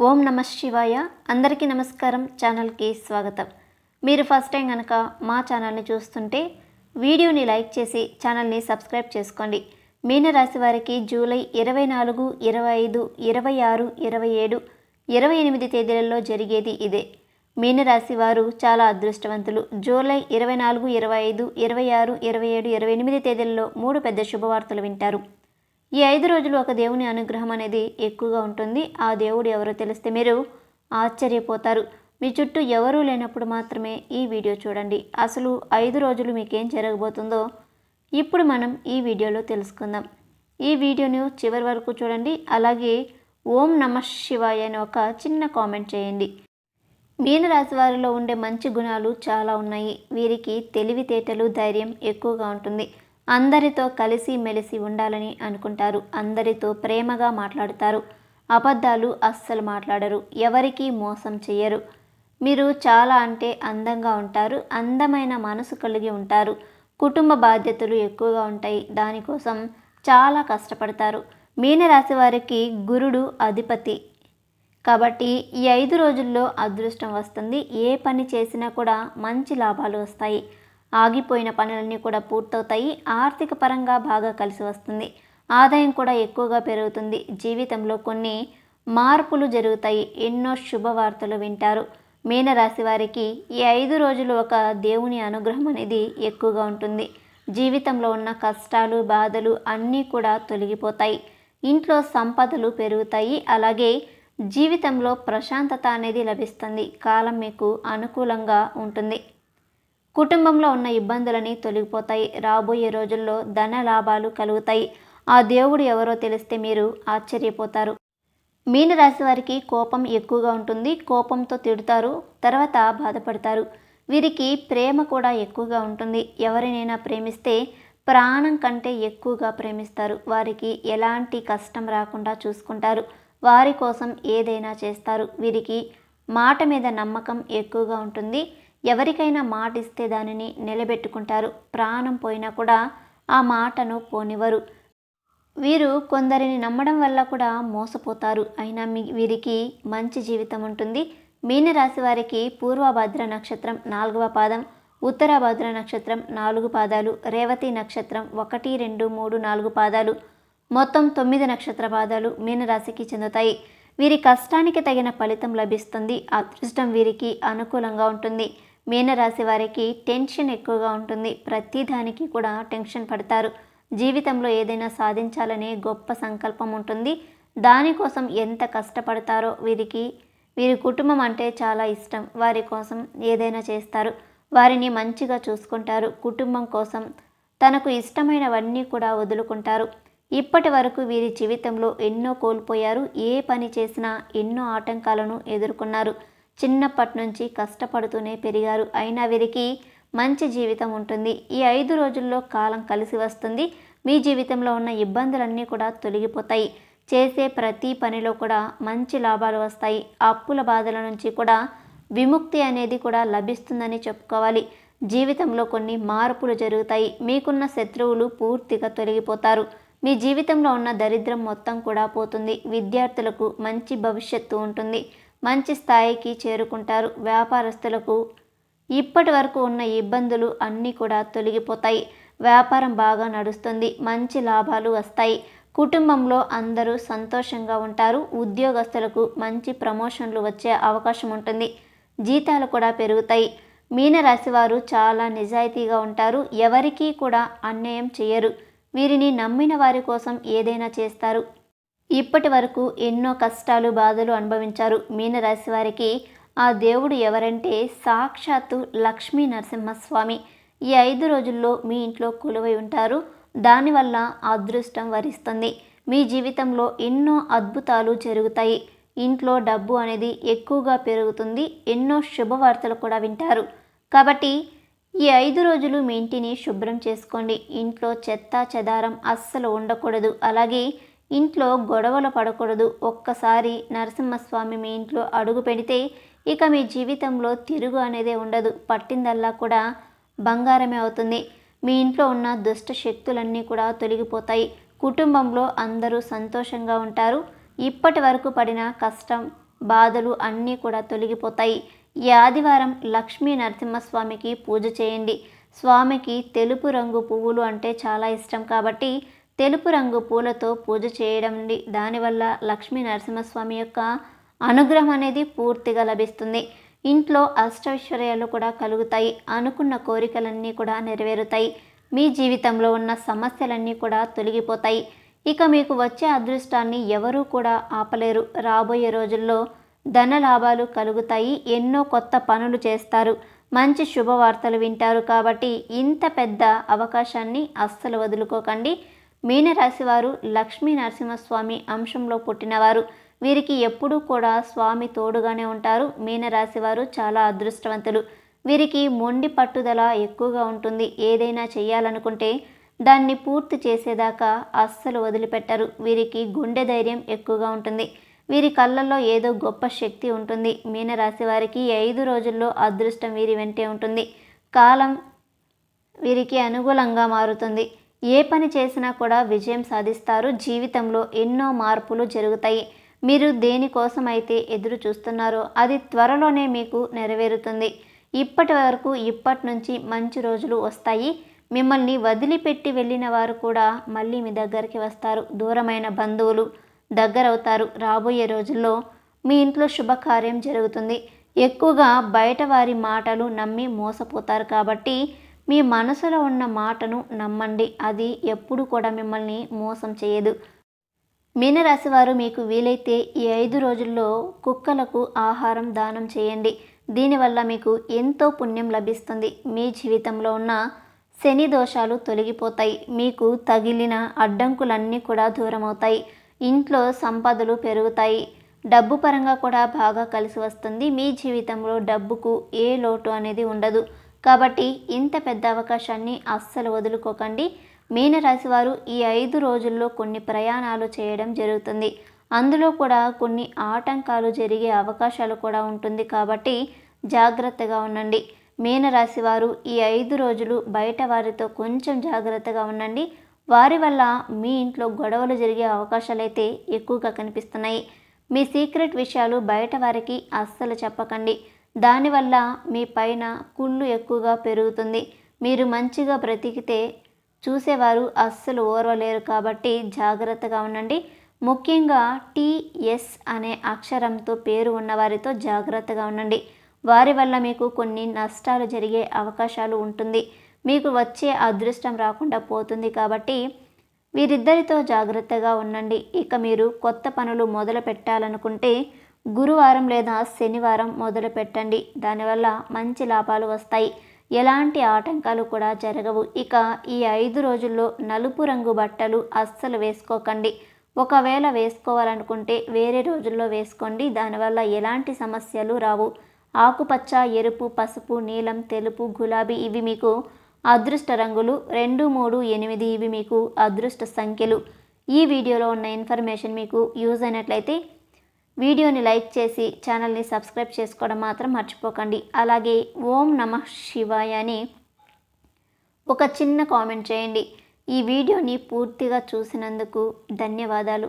ఓం నమ శివాయ. అందరికీ నమస్కారం. ఛానల్కి స్వాగతం. మీరు ఫస్ట్ టైం కనుక మా ఛానల్ని చూస్తుంటే వీడియోని లైక్ చేసి ఛానల్ని సబ్స్క్రైబ్ చేసుకోండి. మీనరాశి వారికి జూలై ఇరవై నాలుగు ఇరవై ఐదు ఇరవై ఆరు ఇరవై ఏడు ఇరవై ఎనిమిది తేదీలలో జరిగేది ఇదే. మీనరాశి వారు చాలా అదృష్టవంతులు. జూలై ఇరవై నాలుగు ఇరవై ఐదు ఇరవై ఆరు ఇరవై ఏడు ఇరవై ఎనిమిది తేదీలలో మూడు పెద్ద శుభవార్తలు వింటారు. ఈ ఐదు రోజులు ఒక దేవుని అనుగ్రహం అనేది ఎక్కువగా ఉంటుంది. ఆ దేవుడు ఎవరో తెలిస్తే మీరు ఆశ్చర్యపోతారు. మీ చుట్టూ ఎవరూ లేనప్పుడు మాత్రమే ఈ వీడియో చూడండి. అసలు ఐదు రోజులు మీకేం జరగబోతుందో ఇప్పుడు మనం ఈ వీడియోలో తెలుసుకుందాం. ఈ వీడియోను చివరి వరకు చూడండి. అలాగే ఓం నమ శివాయ అని ఒక చిన్న కామెంట్ చేయండి. మీనరాశి వారిలో ఉండే మంచి గుణాలు చాలా ఉన్నాయి. వీరికి తెలివితేటలు ధైర్యం ఎక్కువగా ఉంటుంది. అందరితో కలిసి మెలిసి ఉండాలని అనుకుంటారు. అందరితో ప్రేమగా మాట్లాడతారు. అబద్ధాలు అస్సలు మాట్లాడరు. ఎవరికీ మోసం చేయరు మీరు చాలా అంటే అందంగా ఉంటారు. అందమైన మనసు కలిగి ఉంటారు. కుటుంబ బాధ్యతలు ఎక్కువగా ఉంటాయి. దానికోసం చాలా కష్టపడతారు. మీనరాశి వారికి గురుడు అధిపతి. కాబట్టి ఈ ఐదు రోజుల్లో అదృష్టం వస్తుంది. ఏ పని చేసినా కూడా మంచి లాభాలు వస్తాయి. ఆగిపోయిన పనులన్నీ కూడా పూర్తవుతాయి. ఆర్థిక పరంగా బాగా కలిసి వస్తుంది. ఆదాయం కూడా ఎక్కువగా పెరుగుతుంది. జీవితంలో కొన్ని మార్పులు జరుగుతాయి. ఎన్నో శుభవార్తలు వింటారు. మీనరాశి వారికి ఈ ఐదు రోజులు ఒక దేవుని అనుగ్రహం అనేది ఎక్కువగా ఉంటుంది. జీవితంలో ఉన్న కష్టాలు బాధలు అన్నీ కూడా తొలగిపోతాయి. ఇంట్లో సంపదలు పెరుగుతాయి. అలాగే జీవితంలో ప్రశాంతత అనేది లభిస్తుంది. కాలం మీకు అనుకూలంగా ఉంటుంది. కుటుంబంలో ఉన్న ఇబ్బందులని తొలగిపోతాయి. రాబోయే రోజుల్లో ధన లాభాలు కలుగుతాయి. ఆ దేవుడు ఎవరో తెలిస్తే మీరు ఆశ్చర్యపోతారు. మీనరాశి వారికి కోపం ఎక్కువగా ఉంటుంది. కోపంతో తిడతారు. తర్వాత బాధపడతారు. వీరికి ప్రేమ కూడా ఎక్కువగా ఉంటుంది. ఎవరినైనా ప్రేమిస్తే ప్రాణం కంటే ఎక్కువగా ప్రేమిస్తారు. వారికి ఎలాంటి కష్టం రాకుండా చూసుకుంటారు. వారి కోసం ఏదైనా చేస్తారు. వీరికి మాట మీద నమ్మకం ఎక్కువగా ఉంటుంది. ఎవరికైనా మాట ఇస్తే దానిని నిలబెట్టుకుంటారు. ప్రాణం పోయినా కూడా ఆ మాటను పోనివ్వరు. వీరు కొందరిని నమ్మడం వల్ల కూడా మోసపోతారు. అయినా మీ వీరికి మంచి జీవితం ఉంటుంది. మీనరాశి వారికి పూర్వభద్ర నక్షత్రం నాలుగవ పాదం ఉత్తరభద్ర నక్షత్రం నాలుగు పాదాలు రేవతి నక్షత్రం ఒకటి రెండు మూడు నాలుగు పాదాలు. మొత్తం తొమ్మిది నక్షత్ర పాదాలు మీనరాశికి చెందుతాయి. వీరి కష్టానికి తగిన ఫలితం లభిస్తుంది. అదృష్టం వీరికి అనుకూలంగా ఉంటుంది. మీనరాశి వారికి టెన్షన్ ఎక్కువగా ఉంటుంది. ప్రతిదానికి కూడా టెన్షన్ పడతారు. జీవితంలో ఏదైనా సాధించాలనే గొప్ప సంకల్పం ఉంటుంది. దానికోసం ఎంత కష్టపడతారో వీరికి వీరి కుటుంబం అంటే చాలా ఇష్టం. వారి కోసం ఏదైనా చేస్తారు. వారిని మంచిగా చూసుకుంటారు. కుటుంబం కోసం తనకు ఇష్టమైనవన్నీ కూడా వదులుకుంటారు. ఇప్పటి వరకు వీరి జీవితంలో ఎన్నో కోల్పోయారు ఏ పని చేసినా ఎన్నో ఆటంకాలను ఎదుర్కొన్నారు. చిన్నప్పటి నుంచి కష్టపడుతూనే పెరిగారు. అయినా వీరికి మంచి జీవితం ఉంటుంది. ఈ ఐదు రోజుల్లో కాలం కలిసి వస్తుంది. మీ జీవితంలో ఉన్న ఇబ్బందులన్నీ కూడా తొలగిపోతాయి. చేసే ప్రతి పనిలో కూడా మంచి లాభాలు వస్తాయి. అప్పుల బాధల నుంచి కూడా విముక్తి అనేది కూడా లభిస్తుందని చెప్పుకోవాలి. జీవితంలో కొన్ని మార్పులు జరుగుతాయి. మీకున్న శత్రువులు పూర్తిగా తొలగిపోతారు. మీ జీవితంలో ఉన్న దరిద్రం మొత్తం కూడా పోతుంది. విద్యార్థులకు మంచి భవిష్యత్తు ఉంటుంది. మంచి స్థాయికి చేరుకుంటారు. వ్యాపారస్తులకు ఇప్పటి వరకు ఉన్న ఇబ్బందులు అన్నీ కూడా తొలగిపోతాయి. వ్యాపారం బాగా నడుస్తుంది. మంచి లాభాలు వస్తాయి. కుటుంబంలో అందరూ సంతోషంగా ఉంటారు. ఉద్యోగస్తులకు మంచి ప్రమోషన్లు వచ్చే అవకాశం ఉంటుంది. జీతాలు కూడా పెరుగుతాయి. మీనరాశి వారు చాలా నిజాయితీగా ఉంటారు. ఎవరికీ కూడా అన్యాయం చేయరు. వీరిని నమ్మిన వారి కోసం ఏదైనా చేస్తారు. ఇప్పటి వరకు ఎన్నో కష్టాలు బాధలు అనుభవించారు మీనరాశి వారికి. ఆ దేవుడు ఎవరంటే సాక్షాత్తు లక్ష్మీ నరసింహస్వామి. ఈ ఐదు రోజుల్లో మీ ఇంట్లో కొలువై ఉంటారు. దానివల్ల అదృష్టం వరిస్తుంది. మీ జీవితంలో ఎన్నో అద్భుతాలు జరుగుతాయి. ఇంట్లో డబ్బు అనేది ఎక్కువగా పెరుగుతుంది. ఎన్నో శుభవార్తలు కూడా వింటారు. కాబట్టి ఈ ఐదు రోజులు మీ ఇంటిని శుభ్రం చేసుకోండి. ఇంట్లో చెత్త చెదారం అస్సలు ఉండకూడదు. అలాగే ఇంట్లో గొడవలు పడకూడదు. ఒక్కసారి నరసింహస్వామి మీ ఇంట్లో అడుగు పెడితే ఇక మీ జీవితంలో తిరుగు అనేదే ఉండదు. పట్టిందల్లా కూడా బంగారమే అవుతుంది. మీ ఇంట్లో ఉన్న దుష్ట శక్తులన్నీ కూడా తొలగిపోతాయి. కుటుంబంలో అందరూ సంతోషంగా ఉంటారు. ఇప్పటి వరకు పడిన కష్టం బాధలు అన్నీ కూడా తొలగిపోతాయి. ఈ ఆదివారం లక్ష్మీ నరసింహస్వామికి పూజ చేయండి. స్వామికి తెలుపు రంగు పువ్వులు అంటే చాలా ఇష్టం కాబట్టి తెలుపు రంగు పూలతో పూజ చేయడం దానివల్ల లక్ష్మీ నరసింహస్వామి యొక్క అనుగ్రహం అనేది పూర్తిగా లభిస్తుంది. ఇంట్లో అష్టైశ్వర్యాలు కూడా కలుగుతాయి. అనుకున్న కోరికలన్నీ కూడా నెరవేరుతాయి. మీ జీవితంలో ఉన్న సమస్యలన్నీ కూడా తొలగిపోతాయి. ఇక మీకు వచ్చే అదృష్టాన్ని ఎవరూ కూడా ఆపలేరు. రాబోయే రోజుల్లో ధన లాభాలు కలుగుతాయి. ఎన్నో కొత్త పనులు చేస్తారు. మంచి శుభవార్తలు వింటారు కాబట్టి ఇంత పెద్ద అవకాశాన్ని అస్సలు వదులుకోకండి. మీనరాశి వారు లక్ష్మీ నరసింహస్వామి అంశంలో పుట్టినవారు. వీరికి ఎప్పుడూ కూడా స్వామి తోడుగానే ఉంటారు. మీనరాశి వారు చాలా అదృష్టవంతులు. వీరికి మొండి పట్టుదల ఎక్కువగా ఉంటుంది. ఏదైనా చేయాలనుకుంటే దాన్ని పూర్తి చేసేదాకా అస్సలు వదిలిపెట్టరు. వీరికి గుండె ధైర్యం ఎక్కువగా ఉంటుంది. వీరి కళ్ళల్లో ఏదో గొప్ప శక్తి ఉంటుంది. మీనరాశి వారికి ఐదు రోజుల్లో అదృష్టం వీరి వెంటే ఉంటుంది. కాలం వీరికి అనుకూలంగా మారుతుంది. ఏ పని చేసినా కూడా విజయం సాధిస్తారు. జీవితంలో ఎన్నో మార్పులు జరుగుతాయి. మీరు దేనికోసం అయితే ఎదురు చూస్తున్నారో అది త్వరలోనే మీకు నెరవేరుతుంది. ఇప్పటి వరకు ఇప్పటి నుంచి మంచి రోజులు వస్తాయి. మిమ్మల్ని వదిలిపెట్టి వెళ్ళిన వారు కూడా మళ్ళీ మీ దగ్గరికి వస్తారు. దూరమైన బంధువులు దగ్గరవుతారు. రాబోయే రోజుల్లో మీ ఇంట్లో శుభకార్యం జరుగుతుంది. ఎక్కువగా బయట వారి మాటలు నమ్మి మోసపోతారు కాబట్టి మీ మనసులో ఉన్న మాటను నమ్మండి. అది ఎప్పుడు కూడా మిమ్మల్ని మోసం చేయదు. మీనరాశి వారు మీకు వీలైతే ఈ ఐదు రోజుల్లో కుక్కలకు ఆహారం దానం చేయండి. దీనివల్ల మీకు ఎంతో పుణ్యం లభిస్తుంది. మీ జీవితంలో ఉన్న శని దోషాలు తొలగిపోతాయి. మీకు తగిలిన అడ్డంకులన్నీ కూడా దూరమవుతాయి. ఇంట్లో సంపదలు పెరుగుతాయి. డబ్బు పరంగా కూడా బాగా కలిసి వస్తుంది. మీ జీవితంలో డబ్బుకు ఏ లోటు అనేది ఉండదు. కాబట్టి ఇంత పెద్ద అవకాశాన్ని అస్సలు వదులుకోకండి. మీనరాశి వారు ఈ ఐదు రోజుల్లో కొన్ని ప్రయాణాలు చేయడం జరుగుతుంది. అందులో కూడా కొన్ని ఆటంకాలు జరిగే అవకాశాలు కూడా ఉంటుంది. కాబట్టి జాగ్రత్తగా ఉండండి. మీనరాశి వారు ఈ ఐదు రోజులు బయట వారితో కొంచెం జాగ్రత్తగా ఉండండి. వారి వల్ల మీ ఇంట్లో గొడవలు జరిగే అవకాశాలు అయితే ఎక్కువగా కనిపిస్తున్నాయి. మీ సీక్రెట్ విషయాలు బయట వారికి అస్సలు చెప్పకండి. దానివల్ల మీ పైన కుళ్ళు ఎక్కువగా పెరుగుతుంది. మీరు మంచిగా బ్రతికితే చూసేవారు అస్సలు ఓర్వలేరు కాబట్టి జాగ్రత్తగా ఉండండి. ముఖ్యంగా టీఎస్ అనే అక్షరంతో పేరు ఉన్నవారితో జాగ్రత్తగా ఉండండి. వారి వల్ల మీకు కొన్ని నష్టాలు జరిగే అవకాశాలు ఉంటుంది. మీకు వచ్చే అదృష్టం రాకుండా పోతుంది కాబట్టి వీరిద్దరితో జాగ్రత్తగా ఉండండి. ఇక మీరు కొత్త పనులు మొదలు పెట్టాలనుకుంటే గురువారం లేదా శనివారం మొదలు పెట్టండి. దానివల్ల మంచి లాభాలు వస్తాయి. ఎలాంటి ఆటంకాలు కూడా జరగవు. ఇక ఈ ఐదు రోజుల్లో నలుపు రంగు బట్టలు అస్సలు వేసుకోకండి. ఒకవేళ వేసుకోవాలనుకుంటే వేరే రోజుల్లో వేసుకోండి. దానివల్ల ఎలాంటి సమస్యలు రావు. ఆకుపచ్చ ఎరుపు పసుపు నీలం తెలుపు గులాబీ ఇవి మీకు అదృష్ట రంగులు రెండు మూడు ఎనిమిది ఇవి మీకు అదృష్ట సంఖ్యలు. ఈ వీడియోలో ఉన్న ఇన్ఫర్మేషన్ మీకు యూజ్ అయినట్లయితే వీడియోని లైక్ చేసి ఛానల్ని సబ్స్క్రైబ్ చేసుకోవడం మాత్రం మర్చిపోకండి. అలాగే ఓం నమ శివాయ అని ఒక చిన్న కామెంట్ చేయండి. ఈ వీడియోని పూర్తిగా చూసినందుకు ధన్యవాదాలు.